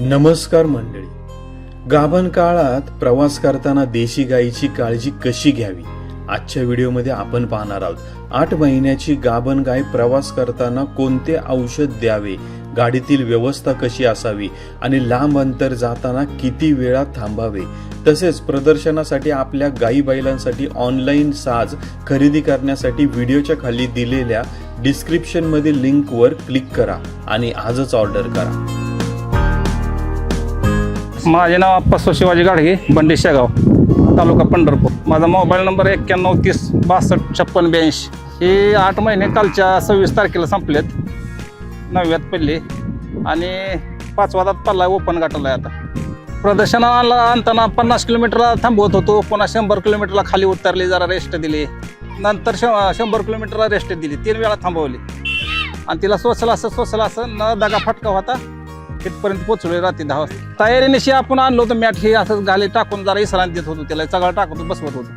नमस्कार मंडळी. गाभण काळात प्रवास करताना देशी गायीची काळजी कशी घ्यावी? आजच्या व्हिडिओमध्ये आपण पाहणार आहोत आठ महिन्याची गाभण गाय प्रवास करताना कोणते औषध द्यावे? गाडीतील व्यवस्था कशी असावी? आणि लांब अंतर जाताना किती वेळा थांबावे? तसेच प्रदर्शनासाठी आपल्या गाई बैलांसाठी ऑनलाईन साज खरेदी करण्यासाठी व्हिडिओच्या खाली दिलेल्या डिस्क्रिप्शनमधील लिंकवर क्लिक करा आणि आजच ऑर्डर करा. माझे नाव अप्पासो शिवाजी गाडगे बंडी शेगाव तालुका पंढरपूर. माझा मोबाईल नंबर एक्क्याण्णव तीस बासष्ट छप्पन ब्याऐंशी. हे आठ महिने कालच्या सव्वीस तारखेला संपलेत. नवव्यात पडले. आणि पाचवादात पल्ला ओपन गाठला आहे आता. प्रदर्शनाला आणताना पन्नास किलोमीटरला थांबवत होतो पुन्हा शंभर किलोमीटरला खाली उतरली जरा रेस्ट दिली. नंतर श शंभर किलोमीटरला रेस्ट दिली. तीन वेळा थांबवली. आणि तिला सोसलं असं सोसलं असं न दगा फटका होता. तिथपर्यंत पोचलोय रात्री दहा वाजता. तयारीनिशी आपण आणलो होतं मॅट हे असं गाले टाकून जरा इसरान देत होतो तिला चगळा टाकून बसवत होतो.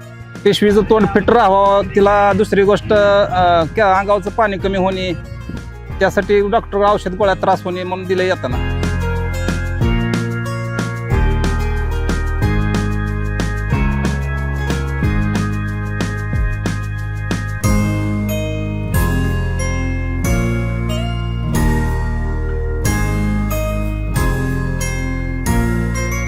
पिशवीचं तोंड फिट राहावं तिला दुसरी गोष्ट अंगावचं अंगावरचं पाणी कमी होणे त्यासाठी डॉक्टर औषध गोळ्या त्रास होणे म्हणून दिलं येताना.